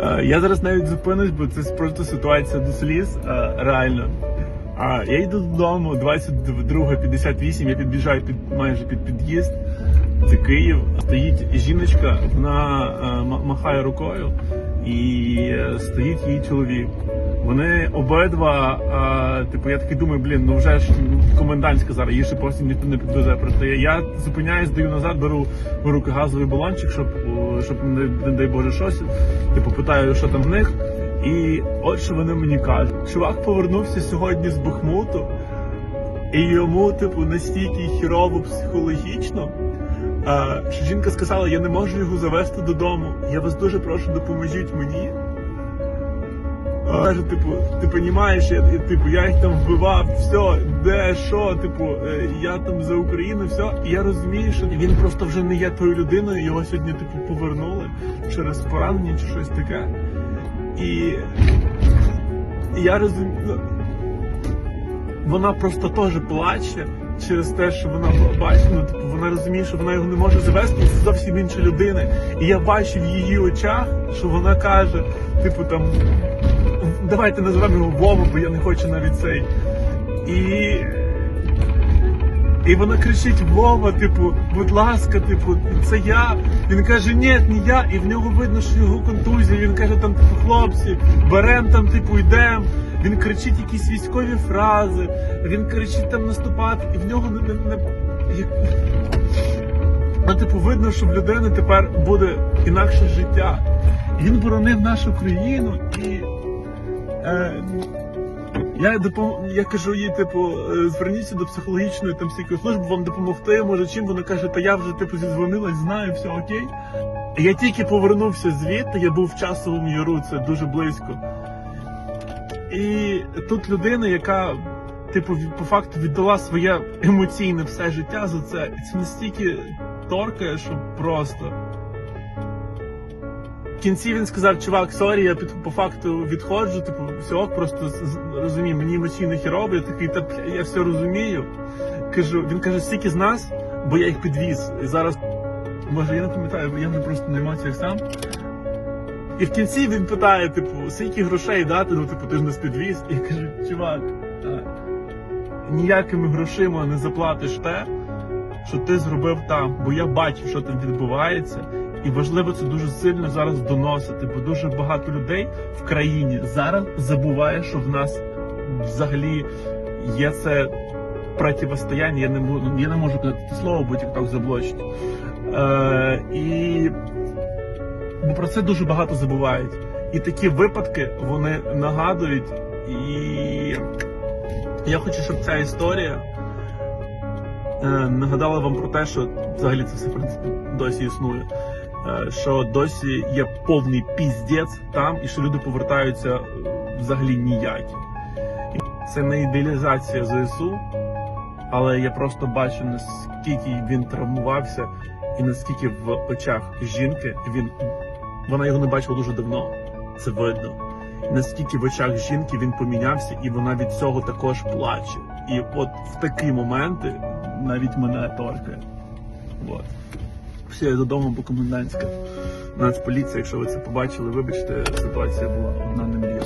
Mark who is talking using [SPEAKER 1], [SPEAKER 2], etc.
[SPEAKER 1] Е, Я зараз навіть зупинусь, бо це просто ситуація до сліз, е, реально. А я йду додому 22.58, я підбіжаю під майже під під'їзд. Це Київ. Стоїть жіночка, вона е, ма- махає рукою, і стоїть її чоловік. Вони обидва, е, типу, я такий думаю, блін, ну вже ж комендантська зараз, її ще потім ніхто не підвезе. Просто я, зупиняюсь, даю назад, беру в руки газовий балончик, щоб, щоб не, дай Боже щось. Типу, питаю, що там в них. І от що вони мені кажуть. Чувак повернувся сьогодні з Бахмуту, і йому, типу, настільки хірово психологічно. А, що жінка сказала, я не можу його завести додому. Я вас дуже прошу, допоможіть мені. Каже, типу, ти розумієш, я, я, типу, я їх там вбивав, все, де, що, типу, е, я там за Україну, все. І я розумію, що він просто вже не є тою людиною, його сьогодні, типу, повернули через поранення чи щось таке. І, і я розумію. ну, Вона просто теж плаче через те, що вона бачить, ну, типу, вона розуміє, що вона його не може завести, це зовсім інша людина. І я бачу в її очах, що вона каже, типу там, давайте назвемо його Вова, бо я не хочу навіть цей. І. І вона кричить Вова, типу, будь ласка, типу, це я. Він каже, ні, не я. І в нього видно, що його контузія. Він каже, там, типу, хлопці, берем там, типу, йдем. Він кричить якісь військові фрази, він кричить там наступати, і в нього не. не. Ну, типу, видно, що в людини тепер буде інакше життя. Він боронив нашу країну і. Е, я допом... я кажу їй, типу, е, зверніться до психологічної там всякої служби, вам допомогти, може чим. Вона каже, та я вже типу зідзвонилась, знаю, все окей. Я тільки повернувся звідти, я був в часовому яру, це дуже близько. І тут людина, яка, типу, по факту віддала своє емоційне все життя за це. І це настільки торкає, що просто. В кінці він сказав, чувак, сорі, я під по факту відходжу, типу, все, ок, просто розумію, мені емоційно хірово, я такий, та я все розумію. Кажу, він каже, стільки з нас, бо я їх підвіз. І зараз, може, я не пам'ятаю, бо я вже просто на емоціях сам. І в кінці він питає, типу, скільки грошей дати, ну, типу, ти ж нас підвіз. І я кажу, чувак, ніякими грошима не заплатиш те, що ти зробив там, бо я бачив, що там відбувається. І важливо це дуже сильно зараз доносити, бо дуже багато людей в країні зараз забуває, що в нас взагалі є це противостояння. Я не можу, я не можу казати це слово, бо TikTok заблочить. Е, і бо про це дуже багато забувають. І такі випадки вони нагадують. І я хочу, щоб ця історія е, нагадала вам про те, що взагалі це все в принципі досі існує. Е, що досі є повний піздець там, і що люди повертаються е, взагалі ніякі. Це не ідеалізація ЗСУ, але я просто бачу, наскільки він травмувався, і наскільки в очах жінки він вона його не бачила дуже давно. Це видно. Наскільки в очах жінки він помінявся, і вона від цього також плаче. І от в такі моменти навіть мене торкає. От. Все, я додому, бо комендантська. Нацполіція, якщо ви це побачили, вибачте, ситуація була одна не мрія.